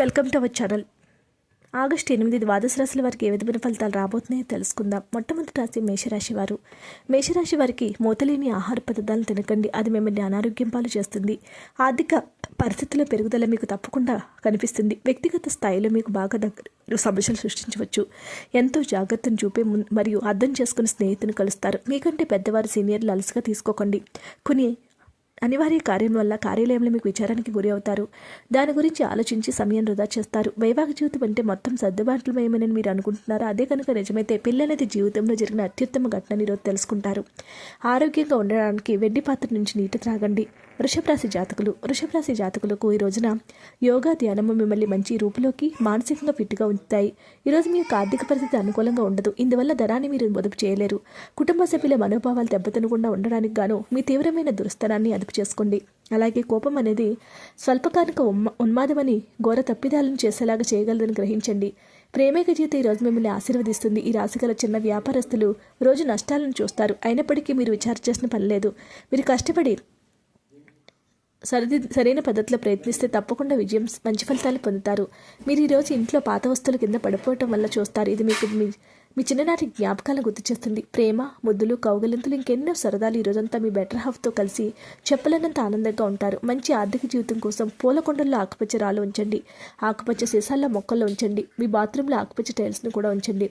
Welcome to our channel. August ఎనిమిది ద్వాదశ రాశుల వారికి ఏ విధమైన ఫలితాలు రాబోతున్నాయో తెలుసుకుందాం. మొట్టమొదటి రాశి మేషరాశి వారు. మేషరాశి వారికి మూతలేని ఆహార పదార్థాలను తినకండి. అది మిమ్మల్ని అనారోగ్యం పాలు చేస్తుంది. ఆర్థిక పరిస్థితుల పెరుగుదల మీకు తప్పకుండా కనిపిస్తుంది. వ్యక్తిగత స్థాయిలో మీకు బాగా దగ్గర సమస్యలు సృష్టించవచ్చు. ఎంతో జాగ్రత్తను చూపే మరియు అర్థం చేసుకుని స్నేహితుని కలుస్తారు. మీకంటే పెద్దవారు సీనియర్లు అలసిగా తీసుకోకండి. కొన్ని అనివార్య కార్యం వల్ల కార్యాలయంలో మీకు విచారానికి గురి అవుతారు. దాని గురించి ఆలోచించి సమయం వృధా చేస్తారు. వైవాహిక జీవితం అంటే మొత్తం సర్దుబాట్లమయమని మీరు అనుకుంటున్నారు? అదే కనుక నిజమైతే పిల్లలది జీవితంలో జరిగిన అత్యుత్తమ ఘటన ఈరోజు తెలుసుకుంటారు. ఆరోగ్యంగా ఉండడానికి వెండి పాత్ర నుంచి నీటి త్రాగండి. వృషభరాశి జాతకులు. వృషభరాశి జాతకులకు ఈ రోజున యోగా ధ్యానము మిమ్మల్ని మంచి రూపులోకి మానసికంగా ఫిట్గా ఉంచుతాయి. ఈరోజు మీ యొక్క ఆర్థిక పరిస్థితి అనుకూలంగా ఉండదు. ఇందువల్ల ధనాన్ని మీరు పొదుపు చేయలేరు. కుటుంబ సభ్యుల మనోభావాలు దెబ్బతినకుండా ఉండడానికి గాను మీ తీవ్రమైన దురస్థానాన్ని అదుపు చేసుకోండి అలాగే కోపం అనేది స్వల్పకాలిక ఉన్మ ఉన్మాదమని ఘోర తప్పిదాలను చేసేలాగా చేయగలదని గ్రహించండి. ప్రేమేక జీత ఈ రోజు మిమ్మల్ని ఆశీర్వదిస్తుంది. ఈ రాశిగల చిన్న వ్యాపారస్తులు రోజు నష్టాలను చూస్తారు. అయినప్పటికీ మీరు విచార చేసిన పని లేదు. మీరు కష్టపడి సరిది సరైన పద్ధతిలో ప్రయత్నిస్తే తప్పకుండా విజయం మంచి ఫలితాలు పొందుతారు. మీరు ఈరోజు ఇంట్లో పాత వస్తువుల కింద పడిపోవటం వల్ల చూస్తారు. ఇది మీకు మీ చిన్ననాటి జ్ఞాపకాలను గుర్తు చేస్తుంది. ప్రేమ ముద్దులు కౌగలింతలు ఇంకెన్నో సరదాలు ఈ మీ బెటర్ హాఫ్తో కలిసి చెప్పలేనంత ఆనందంగా ఉంటారు. మంచి ఆర్థిక జీవితం కోసం పూలకొండల్లో ఆకుపచ్చ రాళ్ళు ఉంచండి. ఆకుపచ్చ సీసాల్లో మొక్కల్లో ఉంచండి. మీ బాత్రూంలో ఆకుపచ్చ టైల్స్ను కూడా ఉంచండి.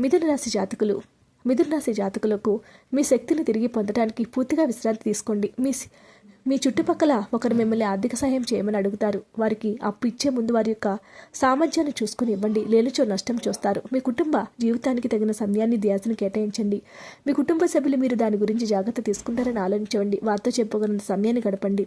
మిథున రాశి జాతకులు మిథున రాశి జాతకులకు మీ శక్తిని తిరిగి పొందడానికి పూర్తిగా విశ్రాంతి తీసుకోండి. మీ మీ చుట్టుపక్కల ఒకరు మిమ్మల్ని ఆర్థిక సహాయం చేయమని అడుగుతారు. వారికి అప్పు ఇచ్చే ముందు వారి యొక్క సామర్థ్యాన్ని చూసుకుని ఇవ్వండి. లేనిచో నష్టం చూస్తారు. మీ కుటుంబ జీవితానికి తగిన సమయాన్ని ధ్యాసను కేటాయించండి. మీ కుటుంబ సభ్యులు మీరు దాని గురించి జాగ్రత్త తీసుకుంటారని ఆలోచించండి. వారితో చెప్పుకున్న సమయాన్ని గడపండి.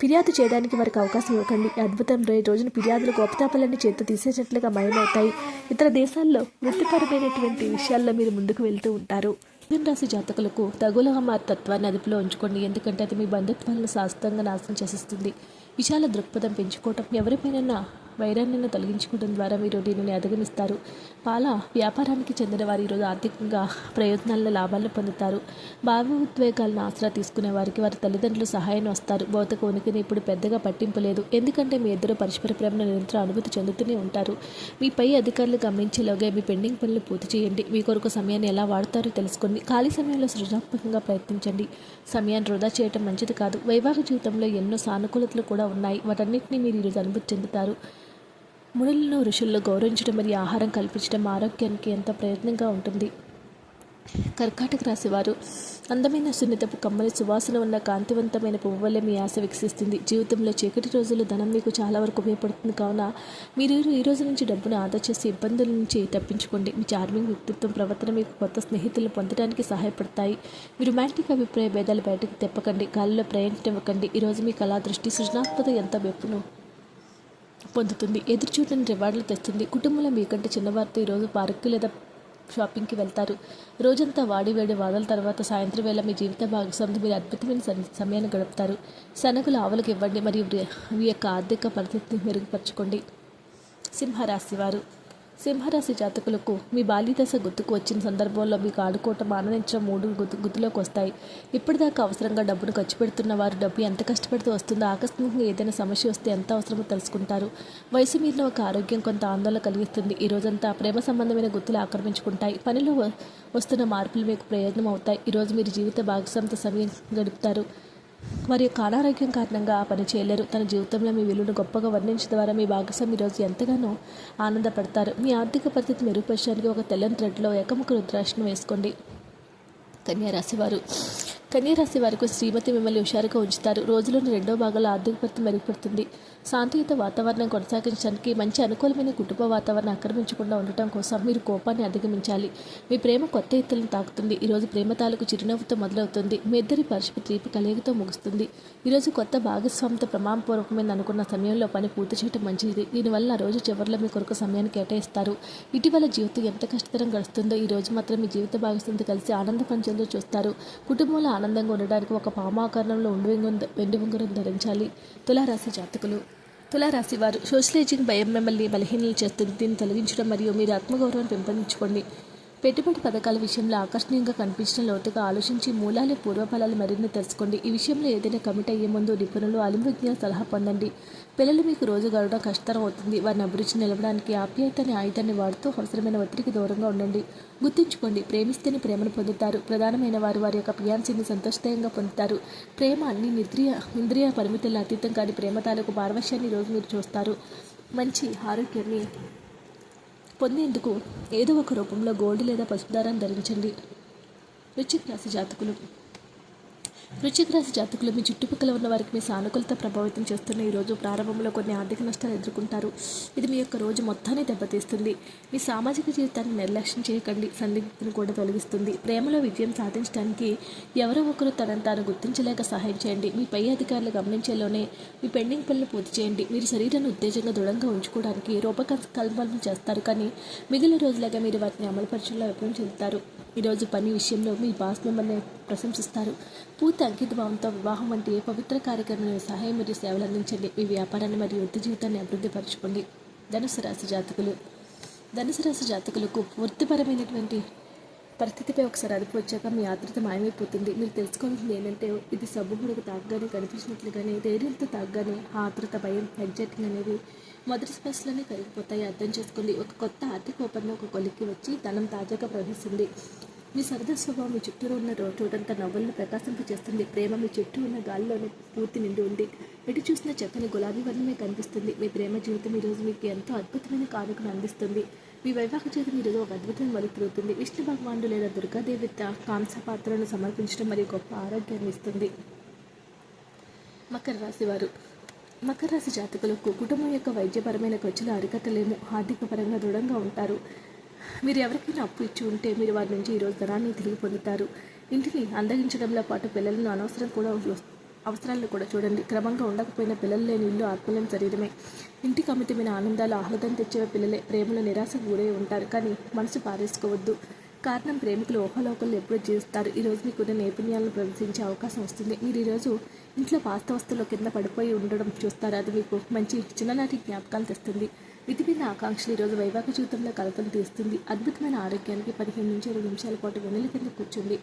ఫిర్యాదు చేయడానికి వారికి అవకాశం ఇవ్వకండి. అద్భుతం రే- రోజున ఫిర్యాదులు గొప్పతాపాలన్నీ చేత తీసేసినట్లుగా మయమవుతాయి. ఇతర దేశాల్లో వృత్తిపరమైనటువంటి విషయాల్లో మీరు ముందుకు వెళ్తూ ఉంటారు. మిథున రాశి జాతకులకు తగుల మారి తత్వాన్ని అదుపులో ఉంచుకోండి. ఎందుకంటే అది మీ బంధుత్వాలను శాశ్వతంగా నాశనం చేసేస్తుంది. విశాల దృక్పథం పెంచుకోవటం ఎవరిపైన వైరాన్ని తొలగించుకోవడం ద్వారా మీరు దీనిని అధిగమిస్తారు. పాల వ్యాపారానికి చెందిన వారు ఈరోజు ఆర్థికంగా ప్రయోజనాల లాభాలను పొందుతారు. భావోద్వేగాలను ఆసరా తీసుకునే వారికి వారి తల్లిదండ్రులు సహాయం వస్తారు. భౌతిక ఉనికిని ఇప్పుడు పెద్దగా పట్టింపు లేదు. ఎందుకంటే మీ ఇద్దరు పరస్పర ప్రేమను నిరంతరం అనుభూతి చెందుతూనే ఉంటారు. మీపై అధికారులు గమనించేలోగా మీ పెండింగ్ పనులు పూర్తి చేయండి. మీ కొరకు సమయాన్ని ఎలా వాడతారో తెలుసుకోండి. ఖాళీ సమయంలో సృజనాత్మకంగా ప్రయత్నించండి. సమయాన్ని వృధా చేయటం మంచిది కాదు. వైవాహిక జీవితంలో ఎన్నో సానుకూలతలు కూడా ఉన్నాయి. వాటన్నిటిని మీరు ఈరోజు అనుభూతి చెందుతారు. మునులను ఋషుల్లో గౌరవించడం మరియు ఆహారం కల్పించడం ఆరోగ్యానికి ఎంతో ప్రయత్నంగా ఉంటుంది? కర్కాటక రాశివారు అందమైన సున్నితపు కమ్మని సువాసన ఉన్న కాంతివంతమైన పువ్వు వల్ల మీ ఆశ వికసిస్తుంది. జీవితంలో చీకటి రోజుల్లో ధనం మీకు చాలా వరకు ఉపయోగపడుతుంది. కావున మీరు ఈ రోజు నుంచి డబ్బును ఆదా చేసి ఇబ్బందుల నుంచి తప్పించుకోండి. మీ చార్మింగ్ వ్యక్తిత్వం ప్రవర్తన మీకు కొత్త స్నేహితులను పొందడానికి సహాయపడతాయి. మీ రొమాంటిక్ అభిప్రాయ భేదాలు బయటకు తెప్పకండి. గాలిలో ప్రయాణించనివ్వకండి ఈరోజు మీ కళా దృష్టి సృజనాత్మక ఎంత వెప్పును పొందుతుంది. ఎదురు చూడని రివార్డులు తెస్తుంది. కుటుంబంలో మీకంటే చిన్నవారితో ఈరోజు పార్కు లేదా షాపింగ్కి వెళ్తారు. రోజంతా వాడి వేడి వాదల తర్వాత సాయంత్రం వేళ మీ జీవిత భాగస్వామితో మీరు అద్భుతమైన సమయాన్ని గడుపుతారు. శనగలు ఆవులకు ఇవ్వండి మరియు మీ యొక్క ఆర్థిక పరిస్థితిని మెరుగుపరచుకోండి. సింహరాశి వారు. సింహరాశి జాతకులకు మీ బాల్యదశ గుర్తుకు వచ్చిన సందర్భంలో మీకు ఆడుకోవటం ఆనందించడం మూడు గుర్తు గుర్తులోకి వస్తాయి. ఇప్పటిదాకా అవసరంగా డబ్బును ఖర్చు పెడుతున్న వారు డబ్బు ఎంత కష్టపడితే వస్తుందో ఆకస్మికంగా ఏదైనా సమస్య వస్తే ఎంత అవసరమో తెలుసుకుంటారు. వయసు మీరిన ఒక ఆరోగ్యం కొంత ఆందోళన కలిగిస్తుంది. ఈ రోజంతా ప్రేమ సంబంధమైన గుర్తులు ఆక్రమించుకుంటాయి. పనిలో వస్తున్న మార్పులు మీకు ప్రయోజనం అవుతాయి. ఈరోజు మీరు జీవిత భాగస్వామితో సమయం గడుపుతారు. వారి యొక్క అనారోగ్యం కారణంగా ఆ పని చేయలేరు. తన జీవితంలో మీ విలువను గొప్పగా వర్ణించడం ద్వారా మీ భాగస్వామి ఈరోజు ఎంతగానో ఆనందపడతారు. మీ ఆర్థిక పరిస్థితి మెరుగుపరచడానికి ఒక తెల్లని థ్రెడ్లో ఏకముఖ రుద్రాక్షను వేసుకోండి. కన్యా రాశివారు కన్యరాశి వారికి శ్రీమతి మిమ్మల్ని హుషారుగా ఉంచుతారు. రోజులోని రెండో భాగంలో ఆర్థిక పరిస్థితి మెరుగుపడుతుంది. శాంతియుత వాతావరణం కొనసాగించడానికి మంచి అనుకూలమైన కుటుంబ వాతావరణం ఆక్రమించకుండా ఉండటం కోసం మీరు కోపాన్ని అధిగమించాలి. మీ ప్రేమ కొత్త ఎత్తులను తాకుతుంది. ఈరోజు ప్రేమ తాలూకు చిరునవ్వుతో మొదలవుతుంది. మీ ఇద్దరి పరస్పర తీపి కలయికతో ముగుస్తుంది. ఈరోజు కొత్త భాగస్వామితో ప్రమాణపూర్వకమైన అనుకున్న సమయంలో పని పూర్తి చేయడం మంచిది. దీనివల్ల రోజు చివరిలో మీ కొరకు సమయాన్ని కేటాయిస్తారు. ఇటీవల జీవితం ఎంత కష్టతరం గడుస్తుందో ఈ రోజు మాత్రం మీ జీవిత భాగస్వామితో కలిసి ఆనంద పంచంలో చూస్తారు. కుటుంబంలో ఆనందంగా ఉండడానికి ఒక పామాకరణంలో ఉండి వెండి ఉంగరం ధరించాలి. తులారాశి జాతకులు. తులారాశి వారు సోషలైజింగ్ భయం మిమ్మల్ని బలహీనలు చేస్తుంది దీన్ని తొలగించడం మరియు మీరు ఆత్మగౌరవాన్ని పెంపొందించుకోండి. పెట్టుబడి పథకాల విషయంలో ఆకర్షణీయంగా కనిపించిన లోతుగా ఆలోచించి మూలాలు పూర్వఫలాలు మరిన్ని తెలుసుకోండి. ఈ విషయంలో ఏదైనా కమిట్ అయ్యే ముందు నిపుణులు అలింవిజ్ఞ సలహా పొందండి. పిల్లలు మీకు రోజు గడవడం కష్టతరం అవుతుంది. వారిని అభిరుచి నిలవడానికి ఆప్యాయతని ఆయుధాన్ని వాడుతూ అవసరమైన ఒత్తిడికి దూరంగా ఉండండి. గుర్తుంచుకోండి ప్రేమిస్తేనే ప్రేమను పొందుతారు. ప్రధానమైన వారు వారి యొక్క ప్రియాన్సిని సంతోషదాయంగా పొందుతారు. ప్రేమ అన్ని నిద్రియ ఇంద్రియ పరిమితుల అతీతం కాని ప్రేమ తాలూకు పారవశ్యాన్ని రోజు మీరు చూస్తారు. మంచి ఆరోగ్యాన్ని పొందేందుకు ఏదో ఒక రూపంలో గోల్డ్ లేదా పసుపు దారాన్ని ధరించండి. వృశ్చిక రాశి జాతకులు. వృశ్చిక రాశి జాతకులు మీ చుట్టుపక్కల ఉన్న వారికి మీ సానుకూలత ప్రభావితం చేస్తున్న ఈ రోజు ప్రారంభంలో కొన్ని ఆర్థిక నష్టాలు ఎదుర్కొంటారు. ఇది మీ యొక్క రోజు మొత్తాన్ని దెబ్బతీస్తుంది. మీ సామాజిక జీవితాన్ని నిర్లక్ష్యం చేయకండి. సందిగ్ధతను కూడా తొలగిస్తుంది. ప్రేమలో విజయం సాధించడానికి ఎవరో ఒకరు తనను తాను గుర్తించలేక సహాయం చేయండి. మీ పై అధికారులు గమనించేలోనే మీ పెండింగ్ పనులు పూర్తి చేయండి. మీరు శరీరాన్ని ఉత్తేజంగా దృఢంగా ఉంచుకోవడానికి రూపకల్పనలు చేస్తారు. కానీ మిగిలిన రోజులాగా మీరు వాటిని అమలుపరచడంలో విఫలం చెందుతారు. ఈరోజు పని విషయంలో మీ బాస్ మిమ్మల్ని ప్రశంసిస్తారు. పూర్తి అంకితభావంతో వివాహం వంటి ఏ పవిత్ర కార్యక్రమంలో సహాయం మరియు సేవలు అందించండి. మీ వ్యాపారాన్ని మరియు వృత్తి జీవితాన్ని అభివృద్ధి పరచుకోండి. ధనుసు రాశి జాతకులు. ధనుసు రాశి జాతకులకు వృత్తిపరమైనటువంటి పరిస్థితిపై ఒకసారి అదుపు వచ్చాక మీ ఆతృత మాయమైపోతుంది. మీరు తెలుసుకోవాల్సింది ఏంటంటే ఇది సబ్బుమూడకు తాగ్గానే కనిపించినట్లుగానే ధైర్యంతో తాగ్గానే ఆతృత భయం ఎగ్జైటింగ్ అనేవి మొదటి స్పర్శలోనే కరిగిపోతాయి. అర్థం చేసుకోండి. ఒక కొత్త ఆర్థిక ఒప్పందం ఒక కొలిక్కి వచ్చి ధనం తాజాగా ప్రవహిస్తుంది. మీ సరదా స్వభావం మీ చుట్టూ ఉన్న రో- చోటంతా నవ్వులను ప్రకాశింపచేస్తుంది ప్రేమ మీ చుట్టూ ఉన్న గాలిలోనే పూర్తి నిండి ఉంది. ఎటు చూసిన చక్కని గులాబీ వర్ణమే కనిపిస్తుంది. మీ ప్రేమ జీవితం ఈరోజు మీకు ఎంతో అద్భుతమైన కానుకను అందిస్తుంది. మీ వైవాహిక జీవితం ఈరోజు ఒక అద్భుతమైన మలుపు తిరుగుతుంది విష్ణు భగవానుడు లేదా దుర్గాదేవి కాంస పాత్రను సమర్పించడం మరియు గొప్ప ఆరోగ్యాన్ని ఇస్తుంది. మకర రాశి వారు. మకర రాశి జాతకులకు కుటుంబం యొక్క వైద్యపరమైన ఖర్చులు అరికట్టలేము. ఆర్థిక పరంగా దృఢంగా ఉంటారు. మీరు ఎవరికైనా అప్పు ఇచ్చి ఉంటే మీరు వారి నుంచి ఈరోజు ధనాన్ని తిరిగి పొందుతారు. ఇంటిని అందగించడంలో పాటు పిల్లలను అనవసరం కూడా అవసరాలను కూడా చూడండి. క్రమంగా ఉండకపోయిన పిల్లలు లేని ఇల్లు ఆత్మలేని శరీరమే. ఇంటికి అమితమైన ఆనందాలు ఆహ్లాదం తెచ్చే పిల్లలే. ప్రేమలో నిరాశకు గురై ఉంటారు కానీ మనసు పారేసుకోవద్దు. కారణం ప్రేమికులు ఊహలోకలు ఎప్పుడూ జీవిస్తారు. ఈరోజు మీకున్న నైపుణ్యాలను ప్రదర్శించే అవకాశం వస్తుంది. మీరు ఈరోజు ఇంట్లో పాస్త వస్తువులు కింద పడిపోయి ఉండడం చూస్తారు. అది మీకు మంచి చిన్ననాటి జ్ఞాపకాలు తెస్తుంది. విధిమైన ఆకాంక్షలు ఈరోజు వైవాహిక జీవితంలో కలతలు తీస్తుంది. అద్భుతమైన ఆరోగ్యానికి పదిహేను నుంచి ఇరవై నిమిషాల పాటు వెన్నెల కింద కూర్చుంది.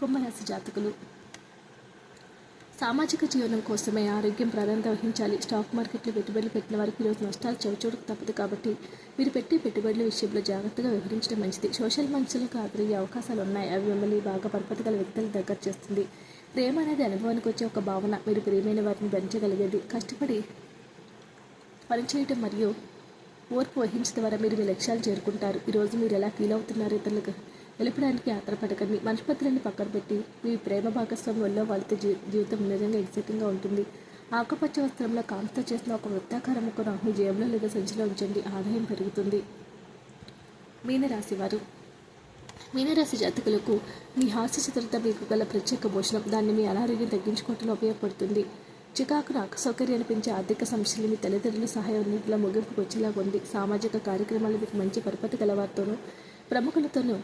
కుంభరాశి జాతకులు. సామాజిక జీవనం కోసమే ఆరోగ్యం ప్రాధాన్యత వహించాలి. స్టాక్ మార్కెట్లో పెట్టుబడులు పెట్టిన వారికి ఈరోజు నష్టాలు చవిచూడకు తప్పదు కాబట్టి మీరు పెట్టే పెట్టుబడుల విషయంలో జాగ్రత్తగా వ్యవహరించడం మంచిది. సోషల్ మనుషులకు ఆదరయ్యే అవకాశాలు ఉన్నాయి. అవి మిమ్మల్ని బాగా పరపతి గల వ్యక్తులు దగ్గర చేస్తుంది. ప్రేమ అనేది అనుభవానికి వచ్చే ఒక భావన. మీరు ప్రేమైన వారిని భరించగలిగేది కష్టపడి పనిచేయటం మరియు ఓర్పు వహించడం ద్వారా మీరు మీ లక్ష్యాలు చేరుకుంటారు. ఈరోజు మీరు ఎలా ఫీల్ అవుతున్నారో? ఇతరులకు నిలపడానికి ఆధారపడకండి మనస్పత్రులను పక్కన పెట్టి మీ ప్రేమ భాగస్వామ్యంలో వాళ్ళతో జీ జీవితం నిజంగా ఎక్సైటింగ్గా ఉంటుంది. ఆకుపచ్చ వస్త్రంలో కాంతితో చేసిన ఒక వృత్తాకార ముక్కను మీ జేబులో లేదా సంచిలో ఉంచండి. ఆదాయం పెరుగుతుంది. మీనరాశి వారు. మీనరాశి జాతకులకు మీ హాస్య చిత్రత మీకు గల ప్రత్యేక భోజనం. దాన్ని మీ అనారోగ్యం తగ్గించుకోవటంలో ఉపయోగపడుతుంది. చికాకును అసౌకర్యాన్ని పెంచే ఆర్థిక సమస్యలు మీ తల్లిదండ్రుల సహాయం అన్నింటిలో ముగింపుకు వచ్చేలాగా ఉంది. సామాజిక కార్యక్రమాలు మీకు మంచి పరపతి గలవారితోనూ ప్రముఖులతోనూ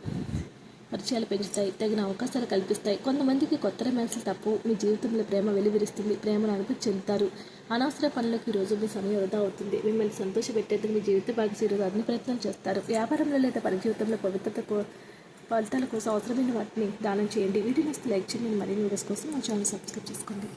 పరిచయాలు పెంచుతాయి తగిన అవకాశాలు కల్పిస్తాయి. కొంతమందికి కొత్త రొమాన్స్లు తప్పు మీ జీవితంలో ప్రేమ వెలువరిస్తుంది ప్రేమను అనుభూతి చెందుతారు. అనవసర పనులకు ఈ రోజు మీ సమయం వృధా అవుతుంది. మిమ్మల్ని సంతోషపెట్టేందుకు మీ జీవిత భాగస్వామి ఈరోజు అన్ని ప్రయత్నాలు చేస్తారు. వ్యాపారంలో లేదా పని జీవితంలో పవిత్రత ఫలితాల కోసం అవసరమైన వాటిని దానం చేయండి. వీడియో లైక్ చేయండి. మరిన్ని వీడియోస్ కోసం మా ఛానల్ సబ్స్క్రైబ్ చేసుకోండి.